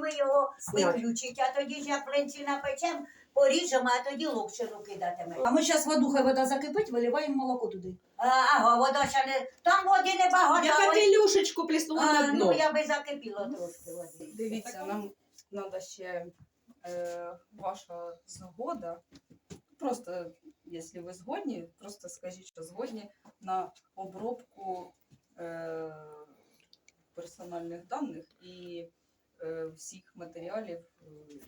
ви його виключите, а тоді ж як пленці напечем, поріжемо, а тоді локшину кидатиме. А ми зараз воду, хай вода закипить, виливаємо молоко туди. А, ага, вода ще не. Там води небагато. Я капелюшечку плеснула а, на ну я би закипіла трошки води. Дивіться, нам треба ще е, ваша згода. Просто, якщо ви згодні, просто скажіть, що згодні на обробку е, персональних даних і всіх матеріалів, е,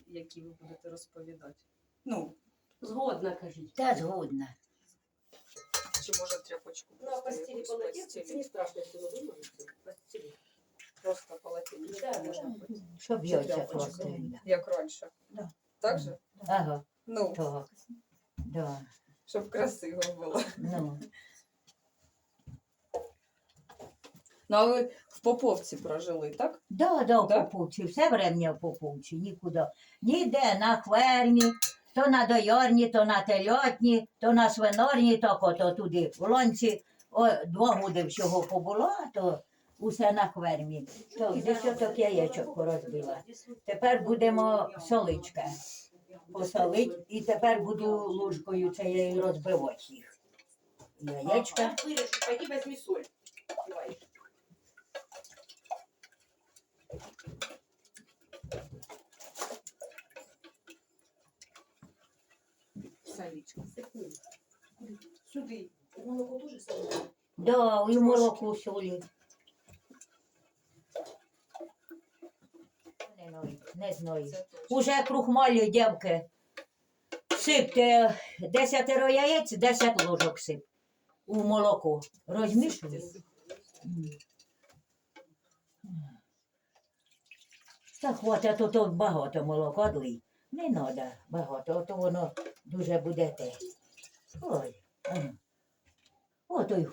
які ви будете розповідати. Ну, Згодна, кажіть. Та згодна. чи може тряпочку Ну, а просто якусь полотенце, постілі? не страшно, вы выможете. Постели. Просто полотенце Да, можна да. Щоб тряпочку? класти. Як раніше. Да. Так же? Ага, Ну, так. Да, щоб красиво було. ну. Ну, а ви в Поповці прожили, так? Да, да, в Да? Поповці, все врем'я в Поповці, нікуди. Ніде на хвермі, то на доярні, то на тельотні, то на свинорні, то кото туди. В лонці о, два годи всього побуло, а то усе на хвермі. То десяток яєчок порозбила. Тепер будемо соличка посолить, і тепер буду ложкою цією розбивати їх. Яєчка. Пойди возьми соль. Солічка. Сюда. Молоко тоже соль. Да, і молоко солі. Не знаю, Не знаю. Уже крухмалі, дівки. Сипте 10 яєць, 10 ложок сип у молоко. Розмішуй. Та хватить, тут багато молока длий. Не треба багато, а то воно дуже буде те. Ой. м. Ото й.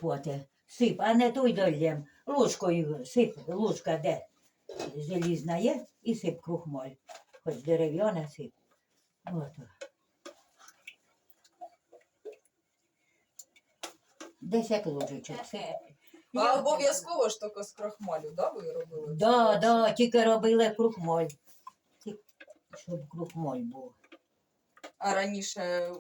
Сип, а не той дольєм. Ложкою сип, ложка де желізна є, і сип крухмаль. Хоч дерев'яна сип. Ото. Десять ложечок. А обов'язково ж тільки з крахмалю, да, ви робили? Да, да, тільки робили крухмаль. Щоб крухмаль був. А раніше е,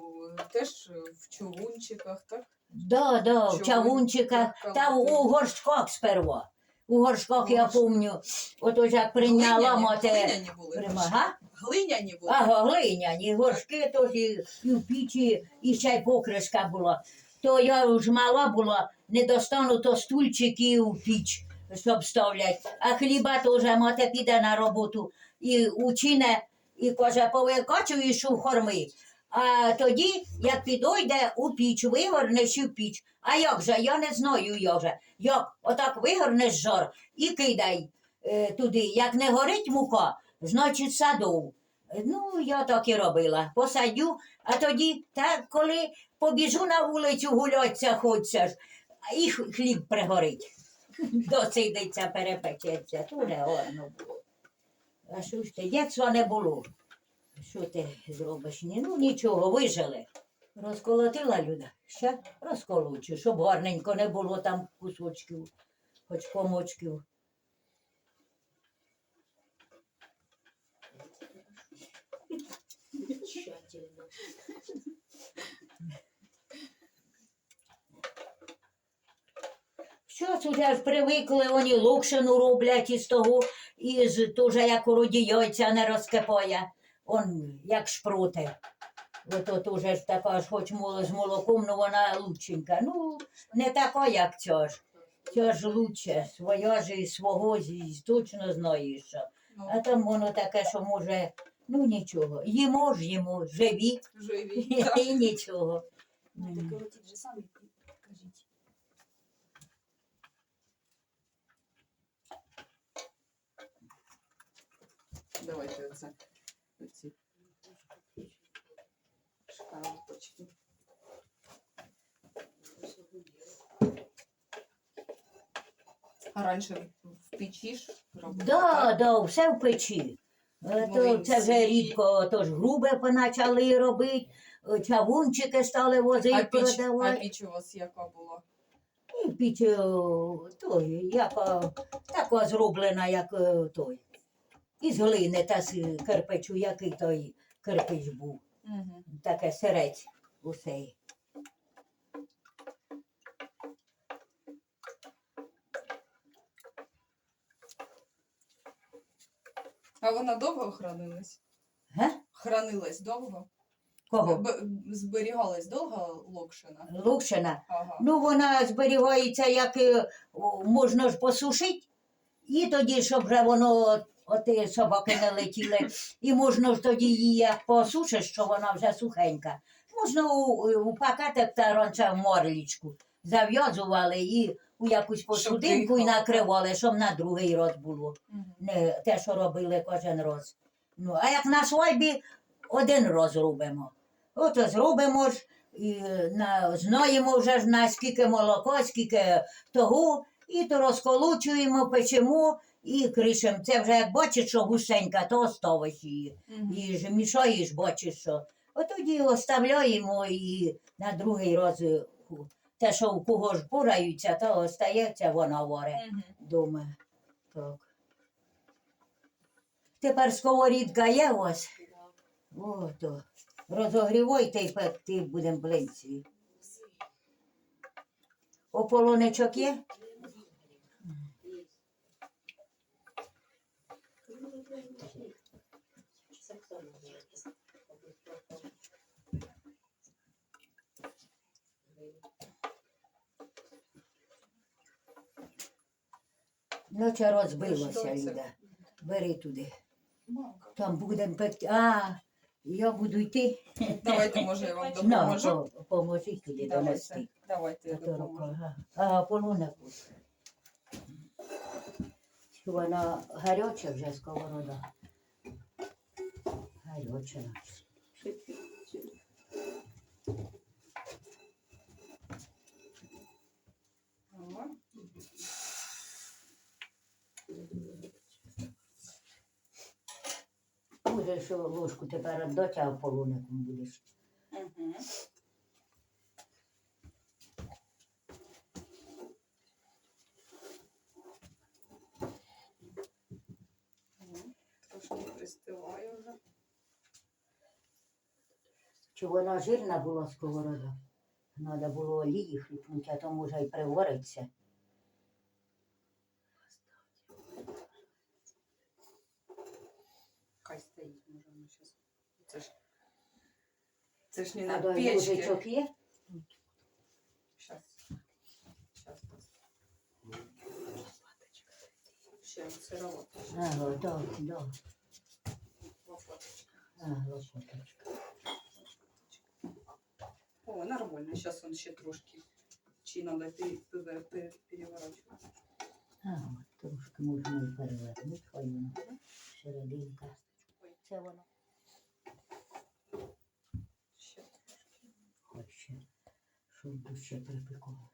теж в чугунчиках, так? Да, да, в Чого? чавунчиках, та у горшках сперва. У горшках я Горшки. пам'ятаю, ото ж як прийняла Глиняні- мати. Глиняні були. Ага. Глиняні були. Ага, глиняні, горшки теж і, і в пічі, і ще й покришка була. То я ж мала була, не достану то стульчики в піч, щоб ставлять. А хліба теж мати піде на роботу і учине, і каже, повикачуєш у хорми. А тоді, як підойде у піч, вигорнеш в піч. А як же? Я не знаю я вже. Як отак вигорнеш жар і кидай е, туди. Як не горить мука, значить садов. Ну, я так і робила. Посадю, а тоді, так, коли побіжу на вулицю гулятися, хочеться ж, і хліб пригорить. Досидиться, перепечеться. Дуже гарно було. А що ж ти, дєтства не було. Що ти зробиш? Ні, ну нічого, вижили. Розколотила люда, ще розколочу, щоб гарненько не було там кусочків, хоч комочків. Тщательно. Що тут ж привикли, вони локшину роблять із того, із теж як у яйця не розкипає. Он як шпроти. Ото теж ж така ж, хоч мол- з молоком, ну вона лученька. Ну, не така, як ця ж. Ця ж лучше, своя ж і свого з- точно знаєш. Що. Ну, А там воно таке, що може, ну нічого. Їмо ж їмо, живі, живі. і нічого. Ну, так же самі, Давайте оце. Оці шкаралупочки. А раніше в печі ж робили? Да, так? да, все в печі. Е, То, це вже рідко, то ж грубе почали робити, е, чавунчики стали возити, А піч, а продавати. піч у вас яка була? І піч е, той, яка, така зроблена, як е, той. Із глини та з кирпичу, який той кирпич був. Угу. Таке сирець усе. А вона довго хранилась? Га? Хранилась довго? Кого? Б- зберігалась довго локшина? Лукшина. Ага. Ну, вона зберігається, як е, о, можна ж посушити, і тоді, щоб вже воно, оті собаки не летіли, і можна ж тоді її як посушиш, що вона вже сухенька. Можна у, у пакетик та раніше в морлічку зав'язували і у якусь посудинку і накривали, щоб на другий раз було. Не те, що робили кожен раз. Ну, а як на свадьбі, один раз робимо. От зробимо ж, і на, знаємо вже ж на скільки молока, скільки того, і то розколочуємо, печемо і кришимо. Це вже як бачиш, що гусенька, то оставиш її. І ж мішаєш, бачиш, що. От тоді оставляємо і на другий раз те, що у кого ж бураються, то остається, вона варе дома. Так. Тепер сковорідка є у вас? О, то. Розогрівайте і пекти будемо блинці. Ополонечок є? Ну, розбилося, Що. Бери туди. Там будемо пекти. А, я буду йти. Давайте, може, я вам На, допоможу. по- поможіть туди Давайте, донести. давайте я А то рука, допоможу. А полунику. Вона гаряча вже сковорода. Гаряча. Ага. Будеш ложку тепер віддати, а полуником будеш. Мгм. Трошки пристиває вже. Чи вона жирна була сковорода? Треба було олії хліпнути, а то може і привариться. Хай стоїть, щас. Це ж, це ж не А на печці. ложечок є? Щас. Щас. Ще сироватка. Ага, лопаточка. О, нормально. Сейчас он ще трошки. Чи надо пе- пе- пе- переворачивать. Ага, трошки можна і перевернути, хай воно серединка. Це воно. Ще трошки. Хоч ще, щоб дужче припекало.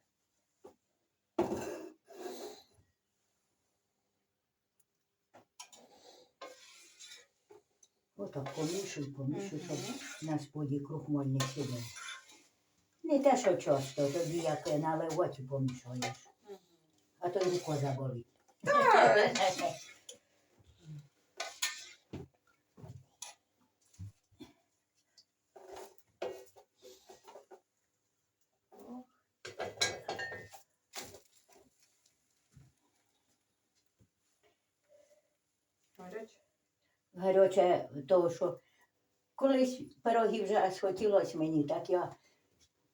Отак помішуй, помішуй, щоб на споді крухмаль не сідав. Не те, що часто, тоді як наливати помішаєш, а то й рука заболить. Так. Гаряче? Гаряче, то що колись пироги вже схотілось мені, так я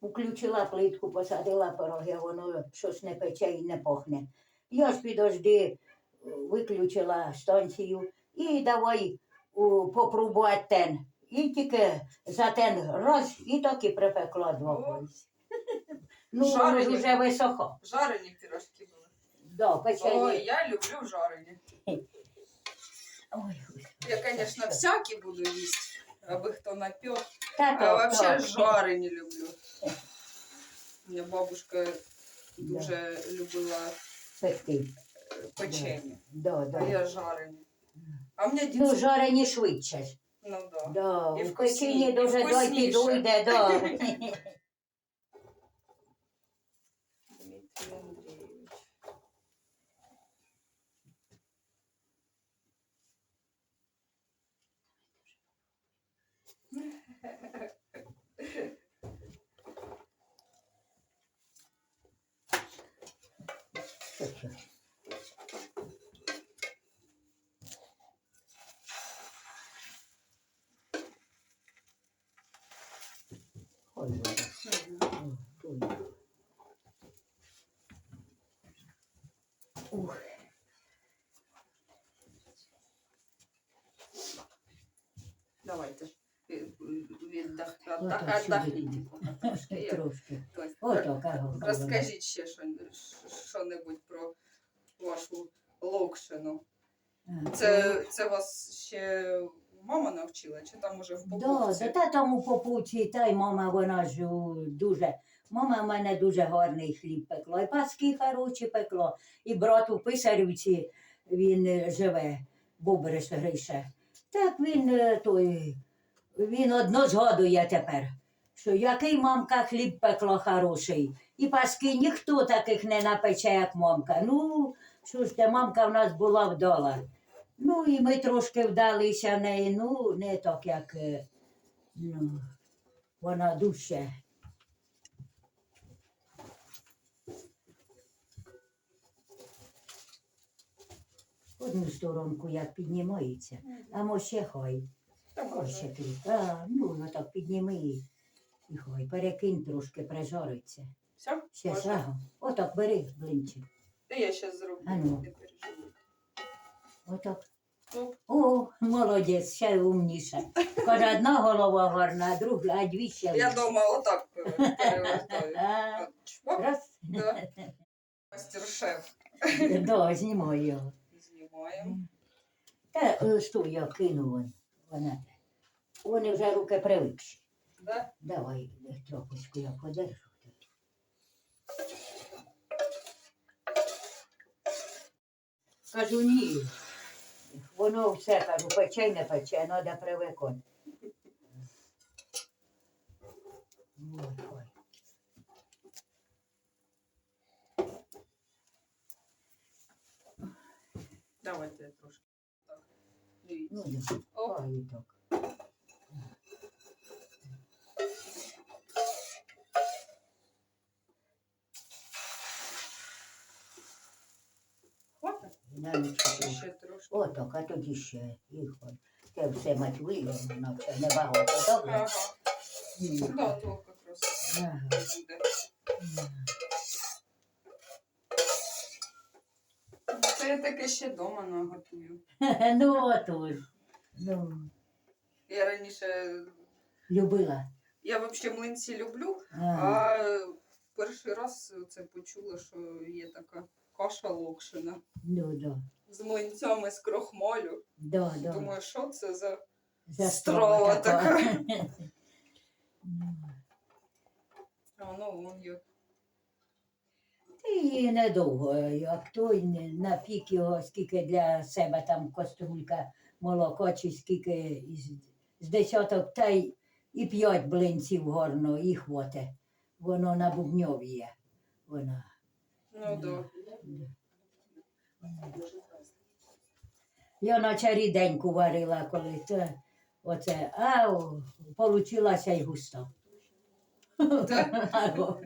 включила плитку, посадила пироги, воно щось не пече і не пахне. Я ж підожди виключила станцію і давай попробувати ten. І тільки за ten раз і так і припекла два пальці. Ну, воно ж Жарені. вже висохо. Жарені пирожки були. Да, печені. Ой, я люблю жарені. Ой, Я, конечно, всякі буду їсти, аби хто напек. А вообще то. жарені люблю. У мене бабушка дуже любила Пекти. е, печення. Да, А да. я жарені. А у мене Ну, дід... жарені швидше. ж. Ну да. Да, І у вкусні- печені і дуже вкусніше. підуйде, да. Ух. Давайте. Від- віддах- Ото віддах- сюди. Віддохніть поки трошки. Я- Трошки. Ось. Ото кого. Розкажіть ще що- Це, це вас ще мама навчила, чи там уже в Да, покупці? та тому попуці, та й мама вона ж у, дуже. Мама в мене дуже гарний хліб пекла. І паски хороші пекло. І брат у писарівці він е, живе, Бобрис Грише. Так він е, той, він одно згадує тепер, що який мамка хліб пекла хороший. І паски ніхто таких не напече, як мамка. Ну, що ж те, мамка в нас була вдала. Ну, і ми трошки вдалися неї, ну, не так, як е, ну, вона дужче. Одну сторонку як піднімається, а мо ще хай. Ще А, ну, ну так підніми і, і хай. Перекинь трошки, прижариться. Все? Ще Можна? шагом. Отак бери блинчик. Та я ще зроблю, не переживай. Отак. О, молодець, ще умніша. Каже, одна голова гарна, а друга, а дві ще. Я лучше. дома отак е, перевертаю. А, От, Раз. да. Мастер-шеф. Да, знімай його. Знімаємо. Та е, що я кину вон, вона. Вони вже руки привикші. Да? Давай е, трохочку я подержу. Кажу, ні. Воно все, кажу, пече, й не пече, треба привикати. Ой, Отак, а тоді ще їх. Це все матює, воно це небагато, добре? Ага. М. Да, то якраз Ага. буде. Це я таке ще вдома наготую. Ну, отож. Ну, Я раніше. любила. Я взагалі млинці люблю, Ага. а перший раз це почула, що є така каша локшина Ну, да. з млинцями з крохмалю. Да, да. Думаю, що це за. За страва така. Ну, А воно вон є. І недовго, як той напік його, скільки для себе там каструлька молоко, чи скільки з десяток, та й і п'ять блинців горно, і хвоте. Воно на бубньові. Вона. Ну да. Я наче ріденьку варила коли це, оце, а получилася й густа.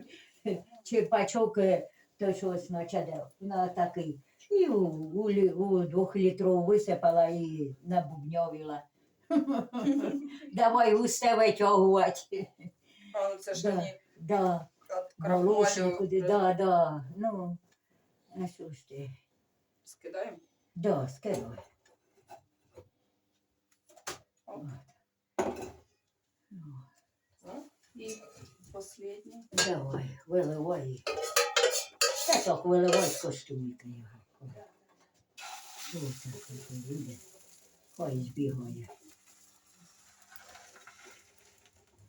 Черпачок, е, то щось наче де, на такий. І у, у, у двохлітрову висипала і набубньовила. Давай густе витягувати. А ну це ж Да. Да, куди, да, да. Ну, а що ж ти? скидаємо. Да. І останнє. Давай, виливай. Та так виливай з костюміка його. Ось так от буде. Хай збігає.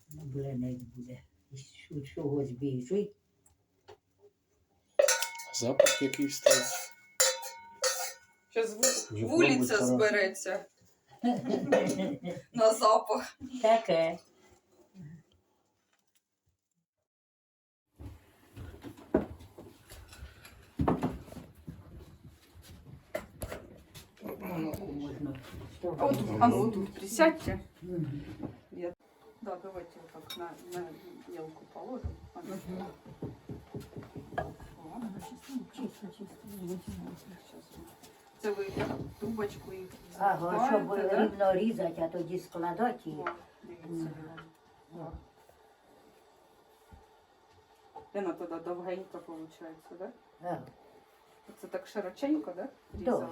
Блинець буде. З чого збіжить. Запах якийсь стоїть. Зараз вулиця збереться на запах. Таке. А от, а ну тут присядьте. Я Да, давайте вот так на, на елку положим. Мгм. Чисто, чисто. Це ви трубочку їх Ага, щоб збиваєте, да? рівно різати, а тоді складати їх. О, дивіться. О. Вона тоді довгенько виходить, да? Ага. Це так широченько, да? Да. Різали?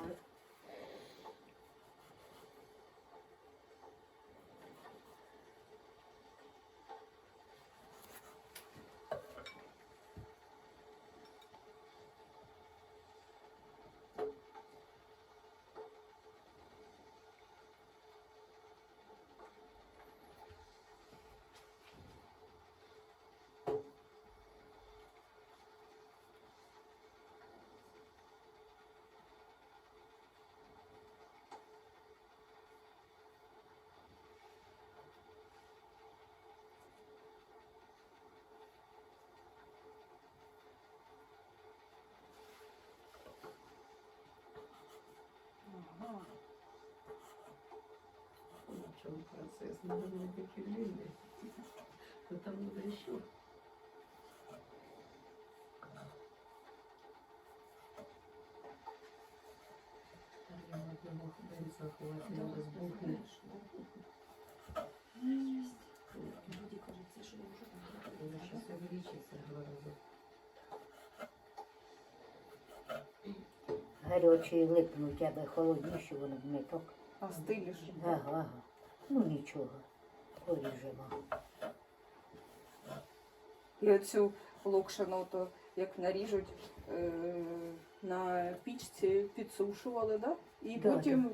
Ага. В чем процесс? Надо было такие длинные. Но там надо еще. Там худенца хватило, разбухнет. Люди, кажется, що вже увеличится в два раза. Гарячі липнуть, аби холодніші, воно б не так. А стиліш? Ага, ага. Ну нічого. Поріжемо. І оцю локшину, то як наріжуть е, на пічці, підсушували, да? І Да, потім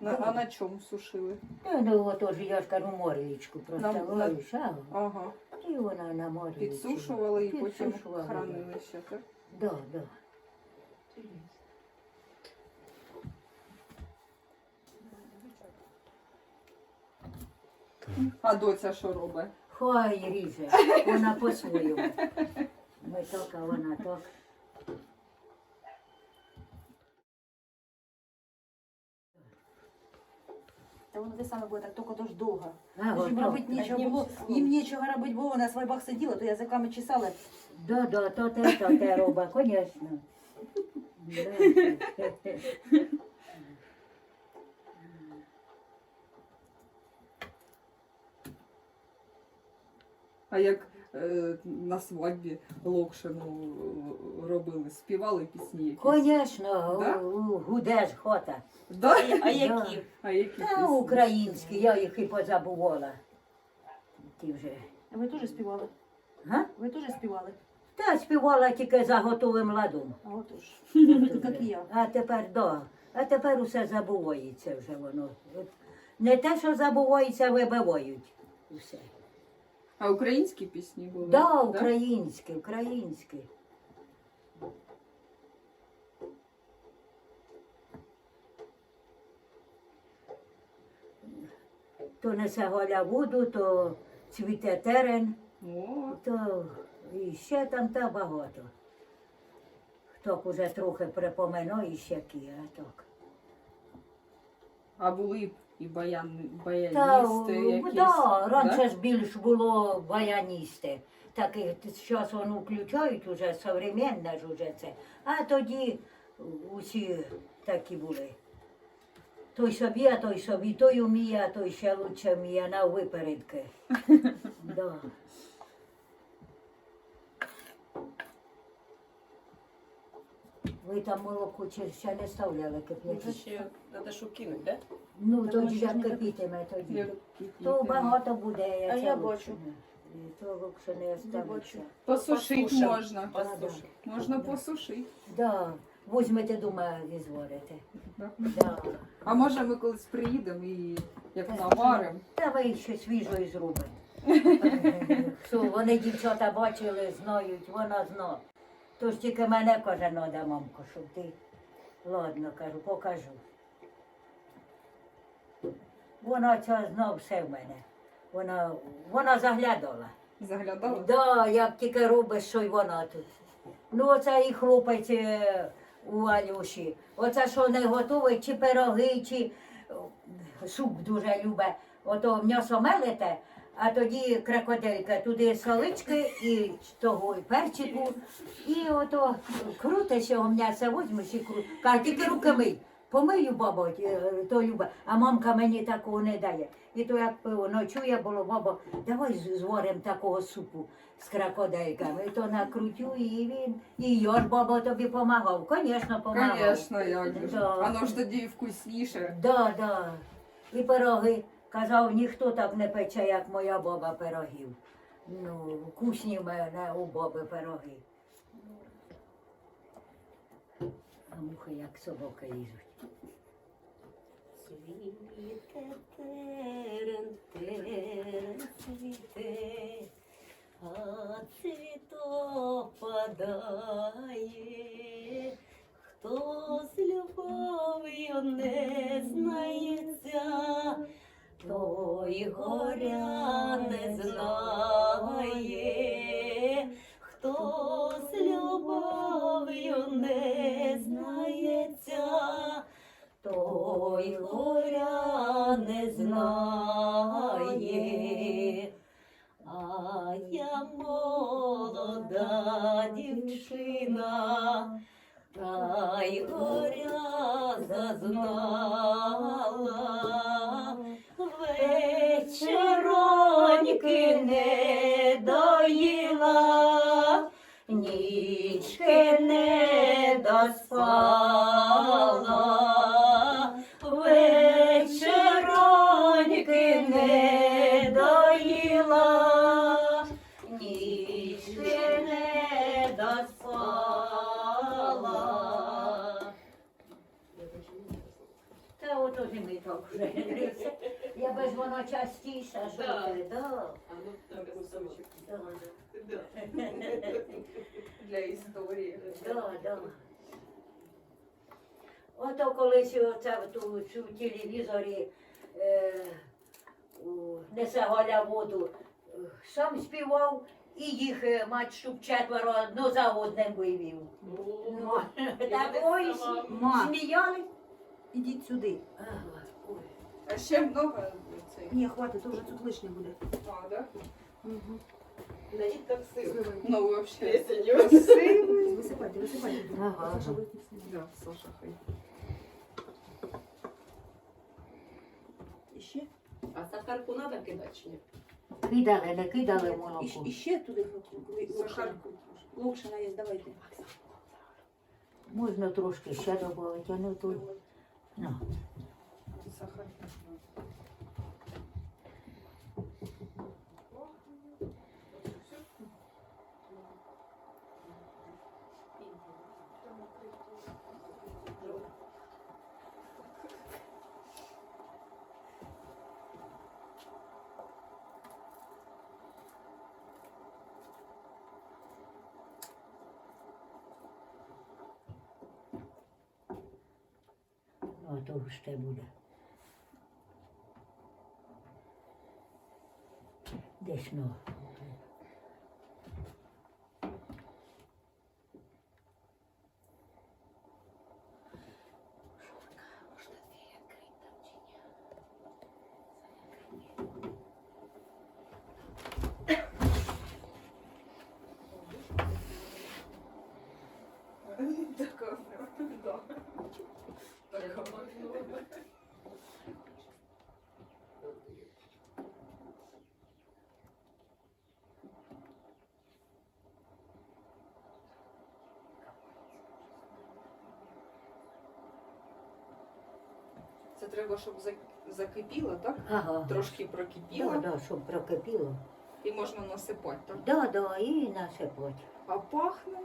на, а на чому сушили? Ну, ну отож, я ж кажу, морілічку На- на- проставляєш, ага. Ага. І вона на морілічку. Підсушували і потім Підсушували, да. хранили ще, так? Да, да. А доця що робить? Хай ріже, вона по-своєму. Ми так, а вона так. Та воно те саме буде, так тільки ж довго. Ага, Їм робити нічого було, їм нічого робити було, на свайбах сиділа, то язиками чесала. Да, да, то те, то те роба, конечно. Да. А як е, на свадьбі локшину е, робили, співали пісні якісь? Конечно, Да? у- у- гуде ж хота. Да? А які? А які Та пісні? українські, я їх і позабувала. Ті вже. А ви теж співали? Га? Ви теж співали? Та співала тільки за готовим ладом. А отож. Як і я. А тепер да. А тепер усе забувається вже воно. От Не те, що забувається, вибивають. Усе. А українські пісні були? Да, українське, українське. То несе голя воду, то цвіте терен, О, то і ще там та багато. Хто б уже трохи припоминає, ще кі, а так. А були б і баян, Та, баяністи якісь? да, раніше ж більш було баяністи. Таких зараз воно включають уже современне ж уже це. А тоді усі такі були. Той собі, а той собі, той уміє, а той ще лучше вміє на випередки. да. Ви там молоко чи ще не ставляли кип'ятити? Ще надо що кинуть, да? Ну, тоді ж як кипітиме тоді. То багато буде, А я бачу. То лучше не оставиться. бачу. Можна. Послушай. Можна посушити. Да. Возьмете дома і зварите. Да. Да. А може ми колись приїдемо і як наваримо? Та ви ще свіжої зробите. Що вони дівчата бачили, знають, вона зна. Тож тільки мене каже, надо, мамко, щоб ти. Ладно, кажу, покажу. Вона ця знав все в мене. Вона, вона заглядала. Заглядали? Да, як тільки робиш, що й вона тут. Ну, оце і хлопець е, у Алюші. Оце що не готовить, чи пироги, чи е, суп дуже любить. Ото м'ясо мелите, А тоді крокодилька, туди солички і того і перчику. І ото крутиш його м'ясо возьмеш і кру. Каже, тільки руки мий. Помию, бабо, е, то люба, а мамка мені такого не дає. І то як пиво ночує було, бабо, давай з- зварим такого супу з крокодильками. І то накрутю, і він, і Йор, бабо, тобі помагав. Звісно, помагав. Звісно, як же. Да. Воно ж тоді вкусніше. Да, да. І пироги. Казав, ніхто так не пече, як моя баба пирогів. Ну, вкусні мене у баби пироги. А мухи як собака їжуть. Світе терен, терен, світе, а цвіто падає. Хто з любов'ю не знається, той горя не знає, хто з любов'ю не знається, той горя не знає. А я молода дівчина, та й горя зазнала, Да. Для історії. Да, да. Ото колись оце в ту, цю телевізорі е, у, несе Галя воду, сам співав і їх е, мать штук четверо одно за одним вивів. Ну, так ой, Ма, сміяли. ідіть сюди. Ага, ой. А ще много цей. Ні, хватить, то вже тут лишнє буде. А, да? Угу. Ну, вообще. Висипайте, висипайте. Ага, Саша, ага. вийди сюди. Да, Саша, хай. Ще? А сахарку надо кидати чи ні? Кидали, не кидали щ- молоко. і ще туди. Сахарку. Локшина є, давайте. Можна трошки ще додати, а не тут. Ну. Сахар. А то ще буде. Десь ну. Така, да. Така. Це треба, щоб закипіло, так? Ага. Трошки Да, прокипіло да, щоб прокипіло. і можна насипати, так? Да, да, і насипати. А пахне.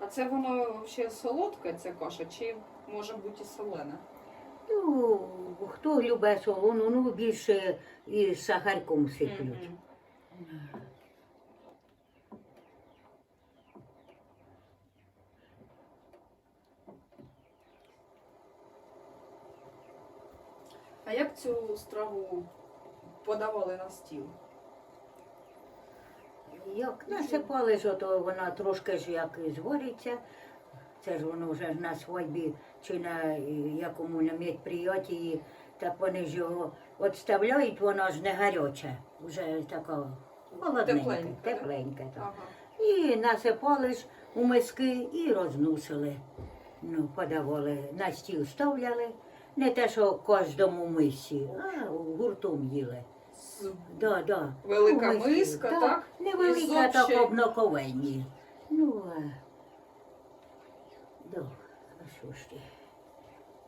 А це воно взагалі солодка, ця каша, чи може бути і солена? Ну, хто любить солону, ну більше і сахарком сиплють. А як цю страву подавали на стіл? Як насипали ж, то вона трошки ж як звариться. Це ж воно вже на свадьбі чи на е, якому на медприйоті, так вони ж його відставляють, воно ж не гаряче, вже така холодненька, Тепленька, так. Ага. І насипали ж у миски і розносили. Ну, подавали, на стіл ставляли. Не те, що кожному мисі, а гуртом їли. Да, да. Велика миска, так? Невелика, так обнаковенні. Ну, а що ж ти?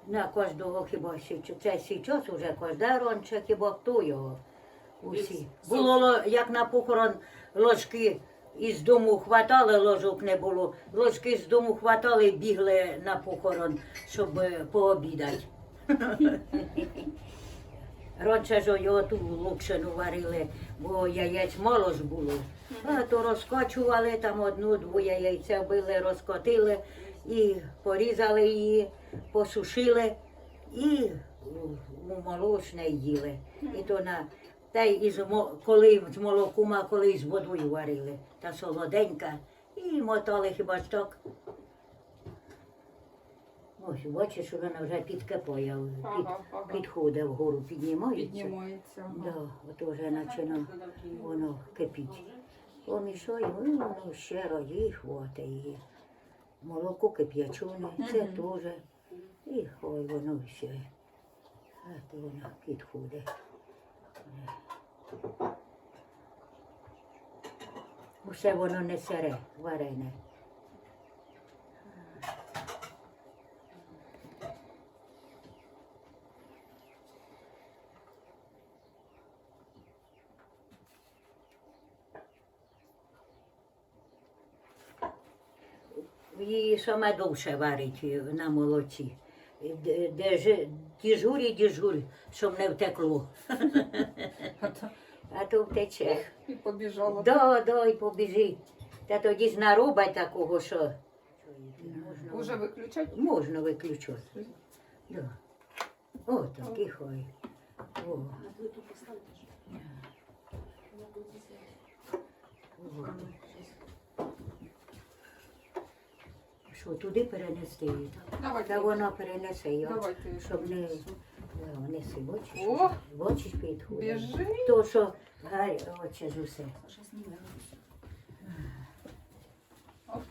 На кожного хіба чи- це зараз уже кожна раніше хіба хто його. Усі. Було як на похорон ложки із дому хватали, ложок не було. Ложки з дому хватали і бігли на похорон, щоб е, пообідати. Раніше ж його ту локшину варили, бо яєць мало ж було. А то розкочували там одну-дві яйця били, розкотили і порізали її, посушили і у- молочне їли. І то на та й із коли з молоком, а коли з водою варили. Та солоденька. І мотали хіба ж так. Ось, бачиш, вона вже підкипає, під, Ага, ага. підходить вгору, піднімається. Піднімається. ага. Да, от вже починає воно кипіть. Помішаю, і воно ще раді хватає її. Молоко кип'ячене, це теж. І хай воно ще. А то воно підходить. Усе воно не сире, варене. Її саме довше варить е, на молоці. Де, ж, діжурі, діжурь, щоб не втекло. А то втече. І побіжала. Да, да, і побіжи. Та тоді ж нарубай такого, що. Уже виключать? Можна виключати. Да. О, так і хай. О. О. Що, туди перенести її? так? Давайте. Та вона перенесе його, Давайте. щоб не... Да, неси, бачиш? О! Бачиш, підходить. Біжи. То, що, гай, оче ж усе. Оп.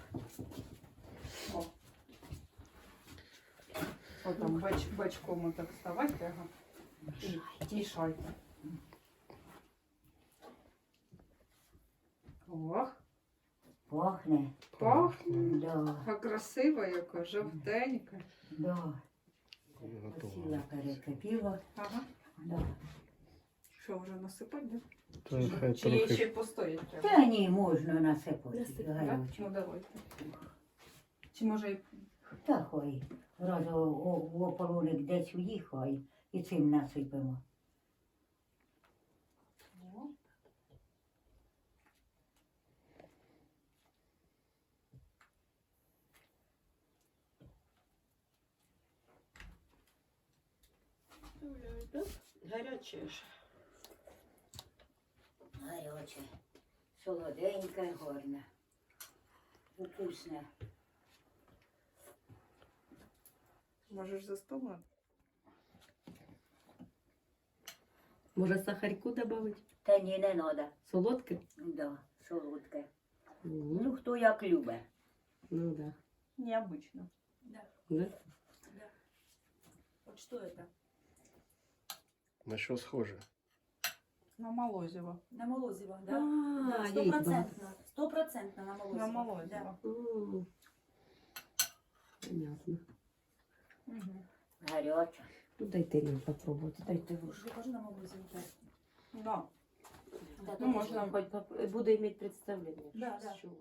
О. Отам бач, бачком отак вставайте, ага. І мішайте. Ох, Пахне. пахне. Да, А красива яка, жовтенька. да. Готово. Сіла перекипіла. Ага. Да. Що, вже насипати, да? Та хай Чи її ще трохи. постоять треба? Та ні, можна насипати. Да? гаряче. Ну давайте. Чи може і Та хай. Раз о- о- в ополоник десь уїхай і цим насипемо. Гаряче ж. Гаряче. Солоденьке, гарне. Вкусне. можеш за столом? Може сахарку додати? Та ні, не треба. Солодке? Да, солодке. Ну, Ну, хто як любить. ну да. Необычно. да. Вот что это? На що схоже? На молозиво. На Молозиво, да? А, Да, стопроцентно. Стопроцентно на Молозиво. На молозиво. М. Понятно. Угу. Ну дайте мені попробувати, дайте Да. ложку. Покажи на Молозиво. Да. Да. Да, Ну, можна. Хоч поп- буде мати представлення. Да, да. що воно.